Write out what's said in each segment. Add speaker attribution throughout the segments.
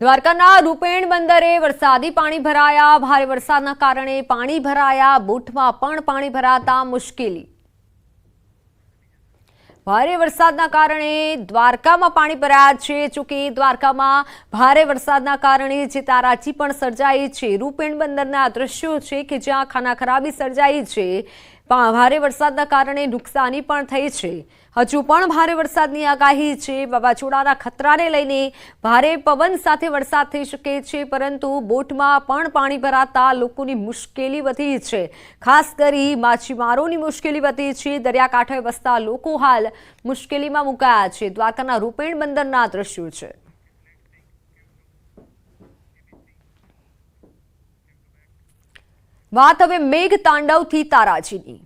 Speaker 1: દ્વારકાના રૂપેણ બંદરે વરસાદી પાણી ભરાયા. ભારે વરસાદના કારણે પાણી ભરાયા. બોટમાં પણ પાણી ભરાતા મુશ્કેલી. ભારે વરસાદના કારણે દ્વારકામાં પાણી ભરાયા છે. જોકે દ્વારકામાં ભારે વરસાદના કારણે જે તારાજી પણ સર્જાઈ છે. રૂપેણ બંદરના દ્રશ્યો છે કે જ્યાં ખાના ખરાબી સર્જાઈ છે. પા- ભારે વરસાદના કારણે નુકસાની પણ થઈ છે. હજુ પણ ભારે વરસાદની આગાહી છે. વાવાઝોડાના ખતરાને લઈને ભારે પવન સાથે વરસાદ થઈ શકે છે, પરંતુ બોટમાં પણ પાણી ભરાતા લોકોની મુશ્કેલી વધી છે. ખાસ કરી માછીમારોની મુશ્કેલી વધી છે. દરિયાકાંઠે વસતા લોકો હાલ મુશ્કેલીમાં મુકાયા છે. દ્વારકાના રૂપેણ બંદરના દ્રશ્યો છે. વાત હવે મેઘ તાંડવથી તારાજીની.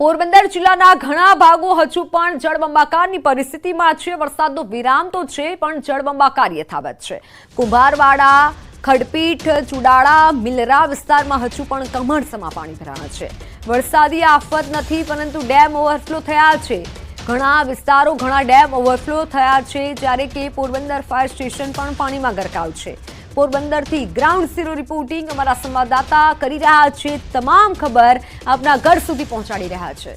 Speaker 1: પોરબંદર જિલ્લાના ઘણા ભાગો હજુ પણ જળબંબાકારની પરિસ્થિતિમાં છે. વરસાદનો વિરામ તો છે, પણ જળબંબાકાર યથાવત છે. કુંભારવાડા, ખડપીઠ, ચુડાળા, મિલરા વિસ્તારમાં હજુ પણ કમળસમાં પાણી ભરાયા છે. વરસાદી આફત નથી, પરંતુ ડેમ ઓવરફ્લો થયા છે. ઘણા વિસ્તારો, ઘણા ડેમ ઓવરફ્લો થયા છે, જ્યારે કે પોરબંદર ફાયર સ્ટેશન પણ પાણીમાં ગરકાવ છે. પોરબંદરથી ગ્રાઉન્ડ ઝીરો રિપોર્ટિંગ અમારા સંવાદદાતા કરી રહ્યા છે. તમામ ખબર આપના ઘર સુધી પહોંચાડી રહ્યા છે.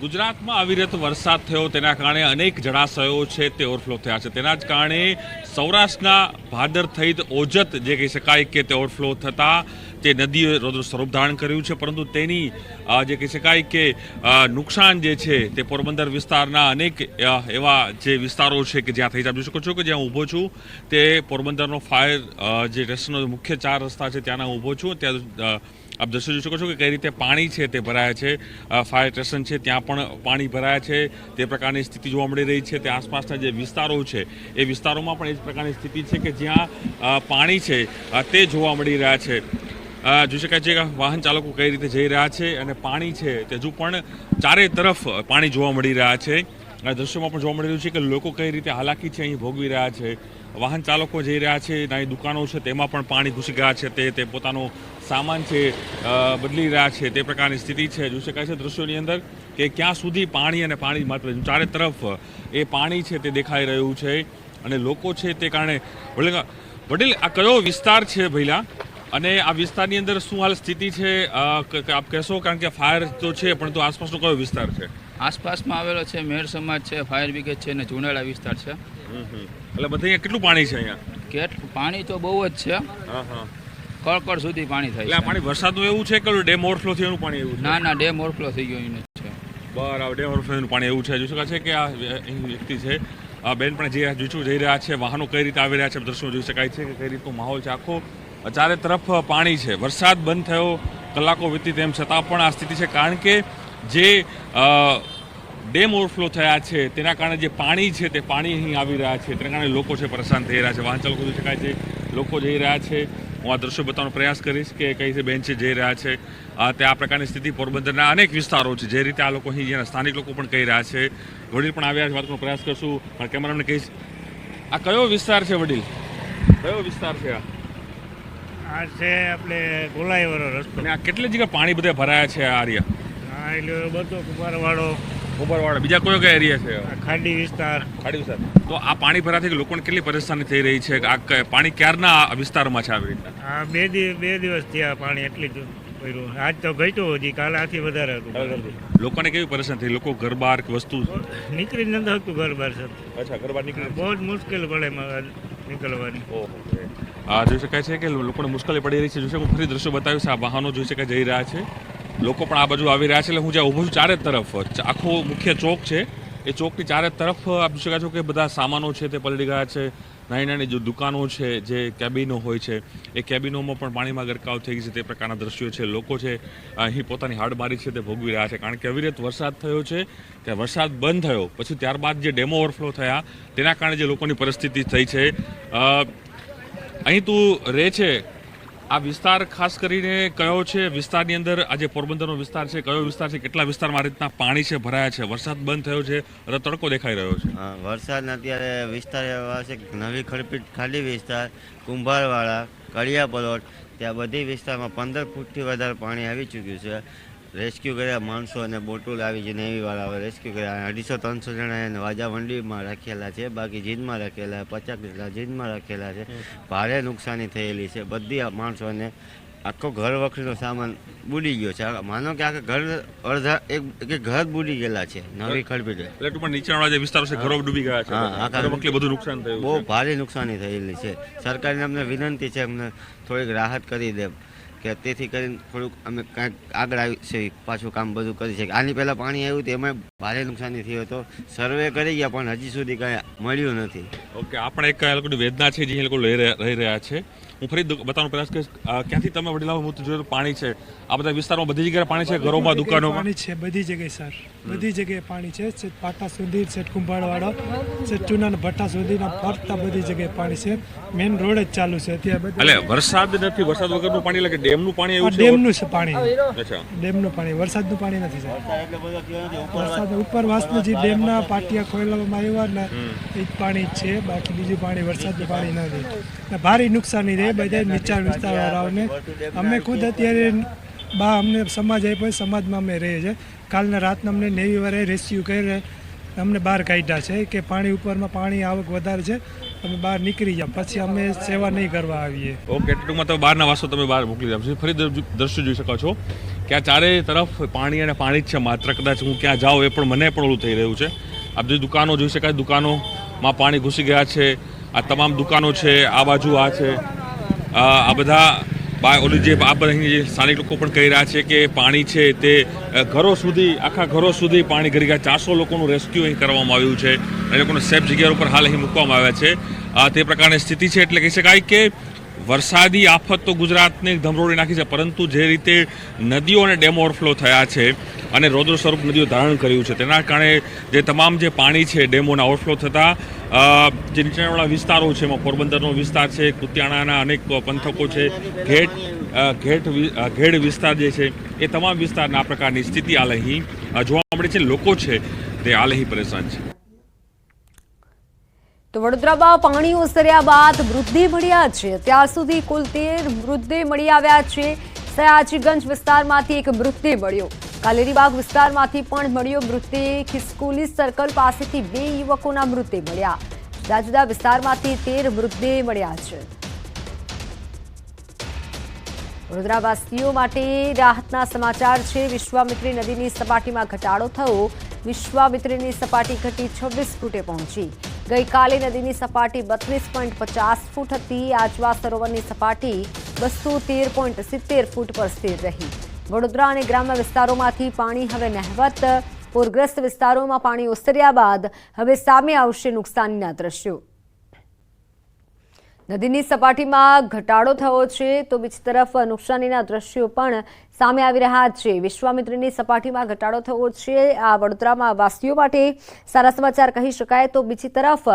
Speaker 2: ગુજરાતમાં અવિરત વરસાદ થયો, તેના કારણે અનેક જળાશયો છે તે ઓવરફ્લો થયા છે. તેના જ કારણે સૌરાષ્ટ્રના ભાદર થઈત ઓજત જે કહી શકાય કે તે ઓવરફ્લો થતા તે નદીએ રોદ્ર સ્વરૂપ ધારણ કર્યું છે. પરંતુ તેની જે કહી શકાય કે નુકસાન જે છે તે પોરબંદર વિસ્તારના અનેક એવા જે વિસ્તારો છે કે જ્યાં થઈ જોઈ શકો છો કે જ્યાં ઊભો છું, તે પોરબંદરનો ફાયર જે રેસ્ટનો મુખ્ય ચાર રસ્તા છે, ત્યાંના ઊભો છું. ત્યાં આપ દ્રશ્યો જોઈ શકો છો કે કઈ રીતે પાણી છે તે ભરાયા છે. ફાયર સ્ટેશન છે, ત્યાં પણ પાણી ભરાયા છે. તે પ્રકારની સ્થિતિ જોવા મળી રહી છે. તે આસપાસના જે વિસ્તારો છે, એ વિસ્તારોમાં પણ એ જ પ્રકારની સ્થિતિ છે કે જ્યાં પાણી છે તે જોવા મળી રહ્યા છે. જોઈ શકાય છે કે વાહન ચાલકો કઈ રીતે જઈ રહ્યા છે અને પાણી છે તે હજુ પણ ચારે તરફ પાણી જોવા મળી રહ્યા છે. આ દ્રશ્યોમાં પણ જોવા મળી રહ્યું છે કે લોકો કઈ રીતે હાલાકી છે અહીં ભોગવી રહ્યા છે. વાહન ચાલકો જઈ રહ્યા છે નાની દુકાનો છે, તેમાં પણ પાણી ઘૂસી ગયા છે, તે તે પોતાનો સામાન છે બદલી રહ્યા છે, તે પ્રકારની સ્થિતિ છે. જોઈ શકાય છે દ્રશ્યોની અંદર કે ક્યાં સુધી પાણી અને પાણી માત્ર ચારે તરફ એ પાણી છે તે દેખાઈ રહ્યું છે અને લોકો છે તે કારણે વડીલ આ કયો વિસ્તાર છે ભૈલા અને આ વિસ્તારની અંદર શું હાલ સ્થિતિ છે? આપ કહેશો? કારણ કે ફાયર તો છે, પણ તો આસપાસનો કયો વિસ્તાર છે?
Speaker 3: આસપાસમાં આવેલો છે મેર સમાજ છે, ફાયર બ્રિગેડ છે અને જુનાળા વિસ્તાર છે.
Speaker 2: એટલે બધે અહીંયા કેટલું પાણી છે અહીંયા?
Speaker 3: કેટ પાણી તો બહુ જ છે.
Speaker 2: હા હા.
Speaker 3: કળકળ સુધી પાણી
Speaker 2: એટલે આ
Speaker 3: થાય
Speaker 2: પાણી વરસાદનું એવું છે કે ડેમ ઓવરફ્લો થયું પાણી એવું છે?
Speaker 3: ના ના ડેમ ઓવરફ્લો થઈ ગયું એને છે.
Speaker 2: બરાબર ડેમ ઓવરફ્લોનું પાણી એવું છે. જોઈ શકાય છે કે આ વ્યક્તિ છે આ બેન પણ જે જોઈશું જઈ રહ્યા છે વાહનો કઈ રીતે આવી રહ્યા છે દ્રશ્યો જોઈ શકાય છે કે કઈ રીતનો માહોલ છે. આખો ચારે તરફ પાણી છે. વરસાદ બંધ થયો કલાકો વીતી તેમ છતાં પણ આ સ્થિતિ છે. કારણ કે જે ડેમ ઓવરફ્લો થયા છે. તેના કારણે જે પાણી છે તે પાણી અહીં આવી રહ્યા છે. તેના કારણે લોકો છે પરેશાન થઈ રહ્યા છે. વાહન ચાલકો જોઈ શકાય છે લોકો જઈ રહ્યા છે. હું આ દ્રશ્યો બતાવવાનો પ્રયાસ કરીશ કે કઈ રીતે બેન છે જઈ રહ્યા છે. તે આ પ્રકારની સ્થિતિ પોરબંદરના અનેક વિસ્તારો છે. જે રીતે આ લોકો અહીં જેના સ્થાનિક લોકો પણ કહી રહ્યા છે. વડીલ પણ આવ્યા છે. વાતનો પ્રયાસ કરશું. પણ કેમેરામને કહીશ આ કયો વિસ્તાર છે વડીલ? કયો વિસ્તાર છે આ?
Speaker 4: આ છે આપણે ગોલાઈવાળો રસ્તો.
Speaker 2: આ કેટલી જગ્યા પાણી બધા ભરાયા છે આ આર્યા
Speaker 4: હા એટલે બધો કુંભારવાળો
Speaker 2: ઉબરવાળા બીજા કયો કયા એરિયા છે?
Speaker 4: આ ખાડી વિસ્તાર.
Speaker 2: ખાડી વિસ્તાર. તો આ પાણી ભરાથી લોકોને કેટલી પરેશાની થઈ રહી છે? આ પાણી ક્યારના વિસ્તારમાં છે આવી રીતના?
Speaker 4: આ બે દિવસ બે દિવસ થયા પાણી એટલી જ ભર્યું. આજ તો ઘટ્યું હજી કાલે આથી વધારે હતું.
Speaker 2: લોકોને કેવી પરેશાન થઈ? લોકો ઘર બહાર વસ્તુ?
Speaker 4: નીકળી જ નથી હતું ઘર બહાર સર.
Speaker 2: અચ્છા ઘર બહાર નીકળી
Speaker 4: બહુ જ મુશ્કેલ પડે નીકળવાની.
Speaker 2: આ જોઈ શકાય છે કે લોકોને મુશ્કેલી પડી રહી છે? જોઈ શકો હું ફરી દ્રશ્યો બતાવીશ. આ વાહનો જોઈ શકાય જઈ રહ્યા છે. લોકો પણ આ બાજુ આવી રહ્યા છે. એટલે હું જ્યાં ઊભો છું ચારે તરફ. આખો મુખ્ય ચોક છે. એ ચોકની ચારે તરફ આપ જોઈ શકો છો કે બધા સામાનો છે તે પલળી ગયા છે. નાની નાની જે દુકાનો છે, જે કેબિનો હોય છે, એ કેબિનોમાં પણ પાણીમાં ગરકાવ થઈ ગઈ છે તે પ્રકારના દ્રશ્યો છે. લોકો છે, અહીં પોતાની હાડમારી છે તે ભોગવી રહ્યા છે. કારણ કે અવિરત વરસાદ થયો છે. ત્યાં વરસાદ બંધ થયો. પછી ત્યારબાદ જે ડેમો ઓવરફ્લો થયા, તેના કારણે જે લોકોની પરિસ્થિતિ થઈ છે. અહીં તું રહે છે આ વિસ્તાર ખાસ કરીને કયો છે? વિસ્તારની અંદર આજે પોરબંદરનો વિસ્તાર છે. કયો વિસ્તાર છે? કેટલા વિસ્તારમાં રીતના પાણી છે, ભરાયા છે? વરસાદ બંધ થયો છે અને તડકો દેખાઈ રહ્યો છે.
Speaker 5: વરસાદના અત્યારે વિસ્તાર એવા છે નવી ખડપીટ ખાલી વિસ્તાર કુંભારવાળા કડિયા પલોટ ત્યાં બધી વિસ્તારમાં પંદર ફૂટથી વધારે પાણી આવી ચૂક્યું છે. રેસ્ક્યુ કર્યા માણસો અને બોટો લાવી છે નેવીવાળા હવે રેસ્ક્યુ કર્યા. અઢીસો ત્રણસો જણા એને વાજા મંડીમાં રાખેલા છે બાકી જીદમાં રાખેલા પચાસ જેટલા જીદમાં રાખેલા છે. ભારે નુકસાની થયેલી છે. બધી આ માણસોને આખો ઘર વખરીનો સામાન બુડી ગયો છે. માનો કે આખા ઘર અડધા એક ઘર બુડી ગયેલા છે નવી ખડપીટે
Speaker 2: એટલે ટૂંકમાં નીચાણવાળા જે વિસ્તારો છે ઘરો ડૂબી ગયા છે.
Speaker 5: આખા-
Speaker 2: વખતે બધું નુકસાન થયું
Speaker 5: બહુ ભારે નુકસાની થયેલી છે. સરકારને અમને વિનંતી છે અમને થોડીક રાહત કરી દે. કે તેથી કરીને થોડુંક અમે કાંઈક આગળ આવી છે, પાછું કામ બધું કરી શકીએ. આની પહેલાં પાણી આવ્યું તો એમાં ભારે નુકસાની થયું હતો. સર્વે કરી ગયા, પણ હજી સુધી કાંઈ મળ્યું નથી.
Speaker 2: ઓકે, આપણે એક વેદના છે જે લોકો લઈ રહ્યા- રહી રહ્યા છે? હું ફરી બતાવવાનો પ્રયાસ કરીશ. ક્યાંથી તમે વડીલાઓ હું જોયું પાણી છે? આ બધા વિસ્તારમાં બધી જગ્યાએ પાણી છે? ઘરોમાં
Speaker 6: દુકાનો?
Speaker 2: દુકાનોમાં
Speaker 6: પાણી છે બધી જગ્યાએ સર. બધી જગ્યાએ પાણી છે. પાટા સુધી છેક કુંભારવાળો છેક ચૂનાના ભટ્ટા સુધીના ફરતા બધી જગ્યાએ પાણી છે. મેઇન રોડ જ ચાલુ છે અત્યારે
Speaker 2: એટલે વરસાદ નથી વરસાદ વગરનું પાણી એટલે ડેમનું પાણી એવું છે?
Speaker 6: ડેમનું છે પાણી.
Speaker 2: અચ્છા.
Speaker 6: ડેમનું પાણી વરસાદનું પાણી નથી
Speaker 5: કયો નથી ઉપર
Speaker 6: વાસનું જે ડેમના પાટિયા ખોલવામાં આવ્યા ને એ જ પાણી છે. બાકી બીજું પાણી વરસાદનું પાણી નથી. ભારે નુકસાની રહે બધા નીચાણ વિસ્તારવાળાઓને. અમે ખુદ અત્યારે બા અમને સમાજ આપ્યો સમાજમાં અમે રહીએ છીએ. કાલના રાતના અમને નેવી વારે રેસ્ક્યુ કરી અમને બહાર કાઢ્યા છે કે પાણી ઉપરમાં પાણી આવક વધારે છે તમે બહાર નીકળી જાઓ પછી અમે સેવા નહીં કરવા આવીએ.
Speaker 2: ઓકે, ટૂંકમાં તમે બહારના વાસો તમે બહાર મોકલી આપશો ફરી દર- દ્રશ્યો જોઈ શકો છો કે આ ચારે તરફ પાણી અને પાણી જ છે માત્ર. કદાચ હું ક્યાં જાઉં એ પણ મને પણ ઓલું થઈ રહ્યું છે. આપ જે દુકાનો જોઈ શકાય, દુકાનોમાં પાણી ઘૂસી ગયા છે. આ તમામ દુકાનો છે, આ બાજુ આ છે. આ બધા બા જે આ બધા જે સ્થાનિક લોકો પણ કહી રહ્યા છે કે પાણી છે તે ઘરો સુધી, આખા ઘરો સુધી પાણી ઘરી ગયા. ચારસો લોકોનું રેસ્ક્યુ અહીં કરવામાં આવ્યું છે. એ લોકોને સેફ જગ્યા ઉપર હાલ અહીં મૂકવામાં આવ્યા છે. તે પ્રકારની સ્થિતિ છે એટલે કહી શકાય કે વરસાદી આફત તો ગુજરાતને ધમરોડી નાખી છે, પરંતુ જે રીતે નદીઓ અને ડેમ ઓવરફ્લો થયા છે અને રૌદ્ર સ્વરૂપ નદીઓ ધારણ કર્યું છે, તેના કારણે જે તમામ જે પાણી છે, ડેમોના ઓવરફ્લો થતાં જે નીચાણવાળા વિસ્તારો છે, એમાં પોરબંદરનો વિસ્તાર છે, કુતિયાણાના અનેક પંથકો છે, ઘેટ ઘેટ ઘેડ વિસ્તાર જે છે, એ તમામ વિસ્તારના આ પ્રકારની સ્થિતિ હાલ અહીં જોવા મળે છે, લોકો છે તે હાલ અહીં પરેશાન છે.
Speaker 1: તો વડોદરામાં પાણી ઓસર્યા બાદ મૃતદેહ મળ્યા છે. ત્યાં સુધી કુલ તેર મૃતદેહ મળી આવ્યા છે. સયાજીગંજ વિસ્તારમાંથી એક મૃતદેહ મળ્યો. કાલેરીબાગ વિસ્તારમાંથી પણ મળ્યો મૃતદેહ ખિસકોલી સર્કલ પાસેથી બે યુવકોના મૃતદેહ મળ્યા. જુદા જુદા વિસ્તારમાંથી તેર મૃતદેહ મળ્યા છે. વડોદરાવાસીઓ માટે રાહતના સમાચાર છે. વિશ્વામિત્રી નદીની સપાટીમાં ઘટાડો થયો. વિશ્વામિત્રીની સપાટી ઘટી છવ્વીસ ફૂટે પહોંચી. ગઈકાલે નદીની સપાટી બત્રીસ પોઈન્ટ પચાસ ફૂટ હતી. આજવા સરોવરની સપાટી બસો તેર પોઈન્ટ સિત્તેર ફૂટ પર સ્થિર રહી. વડોદરા અને ગ્રામ્ય વિસ્તારોમાંથી પાણી હવે નહેવત. પૂરગ્રસ્ત વિસ્તારોમાં પાણી ઓસર્યા બાદ હવે સામે આવશે નુકસાનીના દ્રશ્યો. નદીની સપાટીમાં ઘટાડો થયો છે, તો બીજી તરફ નુકસાનીના દ્રશ્યો પણ સામે આવી રહ્યા છે. વિશ્વામિત્રીની સપાટીમાં ઘટાડો થયો છે. આ વડોદરામાં વાસીઓ માટે સારા સમાચાર કહી શકાય તો બીજી તરફ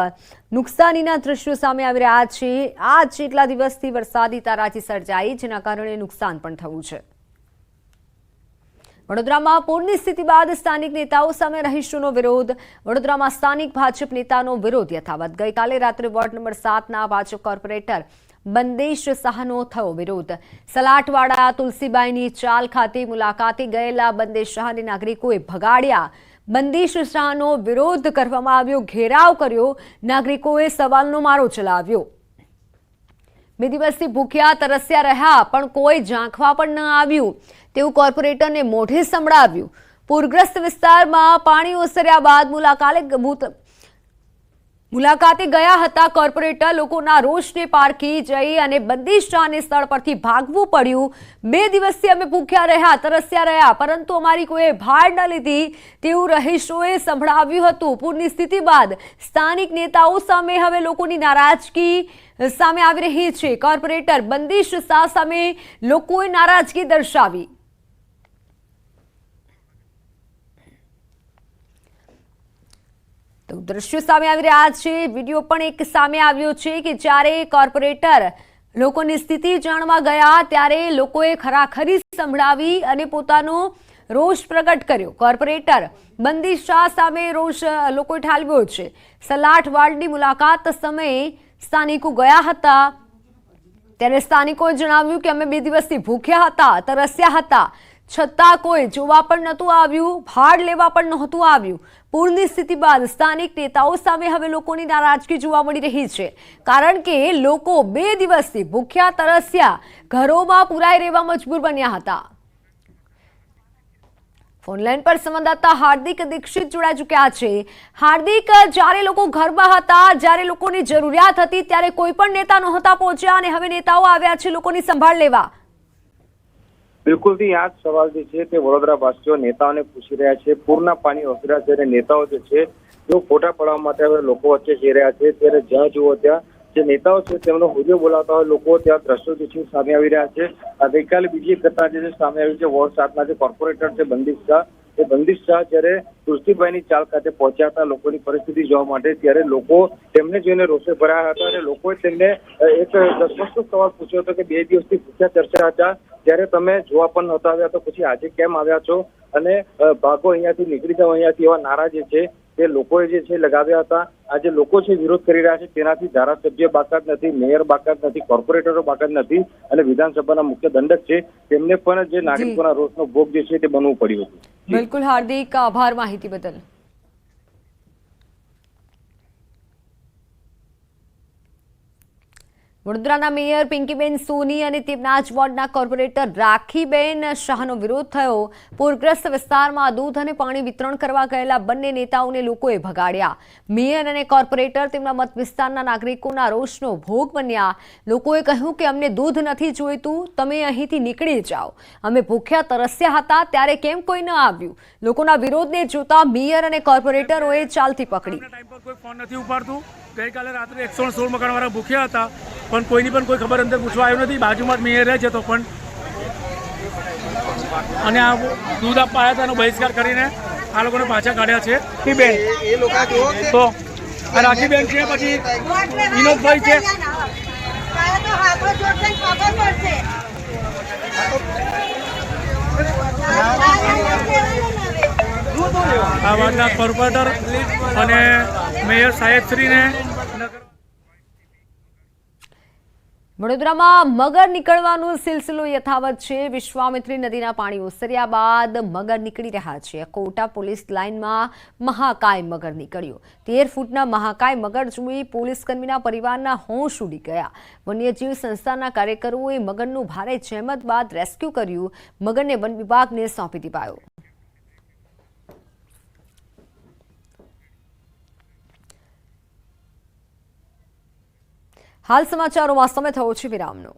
Speaker 1: નુકસાનીના દ્રશ્યો સામે આવી રહ્યા છે. આ જેટલા દિવસથી વરસાદી તારાજી સર્જાઈ, જેના કારણે નુકસાન પણ થયું છે. વડોદરામાં પૂરની સ્થિતિ બાદ સ્થાનિક નેતાઓ સામે રહીશોનો વિરોધ. વડોદરામાં સ્થાનિક ભાજપ નેતાનો વિરોધ યથાવત. ગઈકાલે રાત્રે વોર્ડ નંબર સાતના ભાજપ કોર્પોરેટર બંદેશ શાહનો થયો વિરોધ. સલાટવાડા તુલસીબાઈની ચાલ ખાતે મુલાકાતે ગયેલા બંદેશ શાહને નાગરિકોએ ભગાડ્યા. બંદેશ શાહનો વિરોધ કરવામાં આવ્યો, ઘેરાવ કર્યો. નાગરિકોએ સવાલનો મારો ચલાવ્યો બે દિવસથી ભૂખ્યા, તરસ્યા રહ્યા, પણ કોઈ ઝાંખવા પણ ન આવ્યું. તેવું કોર્પોરેટરને મોઢે સંભળાવ્યું. પૂરગ્રસ્ત વિસ્તારમાં પાણી ઓસર્યા બાદ મુલાકાતે મુલાકાતે ગયા હતા કોર્પોરેટર લોકોના રોષને પારખી જઈ અને બંદીશ શાહને સ્થળ પરથી ભાગવું પડ્યું. બે દિવસથી અમે ભૂખ્યા રહ્યા, તરસ્યા રહ્યા, પરંતુ અમારી કોઈએ ભાડ ન લીધી તેવું રહીશોએ સંભળાવ્યું હતું. પૂરની સ્થિતિ બાદ સ્થાનિક નેતાઓ સામે હવે લોકોની નારાજગી સામે આવી રહી છે. કોર્પોરેટર બંદીશ શાહ સામે લોકોએ નારાજગી દર્શાવી. તો દ્રશ્યો સામે આવી રહ્યા છે. વીડિયો પણ એક સામે આવ્યો છે કે જ્યારે કોર્પોરેટર લોકોની સ્થિતિ જાણવા ગયા ત્યારે લોકોએ ખરાખરી સંભળાવી અને પોતાનો રોષ પ્રગટ કર્યો. કોર્પોરેટર બંદી શાહ સામે રોષ લોકોએ ઠાલવ્યો છે. સલાઠ વાર્ડની મુલાકાત સમયે સ્થાનિકો ગયા હતા. ત્યારે સ્થાનિકોએ જણાવ્યું કે અમે બે દિવસથી ભૂખ્યા હતા, તરસ્યા હતા. છતાં કોઈ જોવા પણ નહોતું આવ્યું, ભાડ લેવા પણ નહોતું આવ્યું. પૂરની સ્થિતિ બાદ સ્થાનિક નેતાઓ સામે હવે લોકોની નારાજગી જોવા મળી રહી છે. કારણ કે લોકો બે દિવસથી ભૂખ્યા, તરસ્યા, ઘરોમાં પુરાઈ રહેવા મજબૂર બન્યા હતા. ફોનલાઈન પર સંવાદદાતા હાર્દિક દીક્ષિત જોડાઈ ચૂક્યા છે. હાર્દિક, જ્યારે લોકો ઘરમાં હતા, જ્યારે લોકોની જરૂરિયાત હતી, ત્યારે કોઈ પણ નેતા નહોતા પહોંચ્યા અને હવે નેતાઓ આવ્યા છે લોકોની સંભાળ લેવા.
Speaker 7: બિલકુલથી આ જ સવાલ જે છે તે વડોદરા વાસીઓ, નેતાઓને પૂછી રહ્યા છે. પૂરના પાણી ઓસર્યા છે અને નેતાઓ જે છે તેઓ ફોટા પડવા માટે હવે લોકો વચ્ચે જઈ રહ્યા છે, ત્યારે જ્યાં જુઓ ત્યાં જે નેતાઓ છે તેમનો હુજો બોલાવતા હોય લોકો ત્યાં દ્રશ્યો જે છે સામે આવી રહ્યા છે. ગઈકાલે બીજી એક ઘટના જે સામે આવી છે. વોર્ડ જે કોર્પોરેટર છે બંદીશ શાહ, એ બંદીશ શાહ જ્યારે તુલસીભાઈની ચાલ ખાતે પહોંચ્યા હતા લોકોની પરિસ્થિતિ જોવા માટે, ત્યારે લોકો તેમને જોઈને રોષે ભરાયા હતા અને લોકોએ તેમને એક સ્પષ્ટ સવાલ પૂછ્યો હતો કે બે દિવસથી ભૂખ્યા ચર્ચા હતા. ત્યારે તમે જોવા પણ નહોતા આવ્યા તો પછી આજે કેમ આવ્યા છો? અને ભાગો અહીંયાથી નીકળી જાઓ અહીંયાથી એવા નારા જે છે તે લોકોએ જે છે લગાવ્યા હતા. આજે લોકો છે વિરોધ કરી રહ્યા છે. તેનાથી ધારાસભ્ય બાકાત નથી મેયર બાકાત નથી કોર્પોરેટરો બાકાત નથી અને વિધાનસભાના મુખ્ય દંડક છે. તેમને પણ જે નાગરિકોના રોષનો ભોગ જે છે તે બનવું પડ્યું હતું.
Speaker 1: બિલકુલ હાર્દિક આભાર માહિતી બદલ. વડોદરાના મેયર પિંકીબેન સોની અને તેમના જ વોર્ડના કોર્પોરેટર રાખીબેન શાહનો વિરોધ થયો. પૂરગ્રસ્ત વિસ્તારમાં દૂધ અને પાણી વિતરણ કરવા ગયેલા બંને નેતાઓને લોકોએ ભગાડ્યા. મેયર અને કોર્પોરેટર તેમના મત વિસ્તારના નાગરિકોના રોષનો ભોગ બન્યા. લોકોએ કહ્યું કે, અમને દૂધ નથી જોઈતું, તમે અહીંથી નીકળી જાઓ. અમે ભૂખ્યા, તરસ્યા હતા, ત્યારે કેમ કોઈ ન આવ્યું? લોકોના વિરોધને જોતા મેયર અને કોર્પોરેટરોએ ચાલતી પકડી.
Speaker 8: ગઈકાલે રાત્રે એકસો સોળ મકાનવાળા ભૂખ્યા હતા. પણ કોઈની પણ કોઈ ખબર અંદર પૂછવા આવ્યું નથી. બાજુમાં જ મેયર રહે છે તો પણ. અને આ દૂધ આપવા આવ્યા હતા એનો બહિષ્કાર કરીને આ લોકોને પાછા કાઢ્યા છે. બેન તો આ રાખીબેન છે પછી વિનોદભાઈ છે. આ વાતના કોર્પોરેટર અને મેયર સાહેબશ્રીને
Speaker 1: વડોદરામાં મગર નીકળવાનો સિલસિલો યથાવત છે. વિશ્વામિત્રી નદીના પાણી ઓસર્યા બાદ મગર નીકળી રહ્યા છે. કોટા પોલીસ લાઇનમાં મહાકાય મગર નીકળ્યો. તેર ફૂટના મહાકાય મગર જોઈ પોલીસ કર્મીના પરિવારના હોશ ઉડી ગયા. વન્યજીવ સંસ્થાના કાર્યકરોએ મગરનું ભારે જહેમત બાદ રેસ્ક્યુ કર્યું. મગરને વન વિભાગને સોંપી દેવાયો હાલ સમાચારોમાં સમય થયો છે વિરામનો.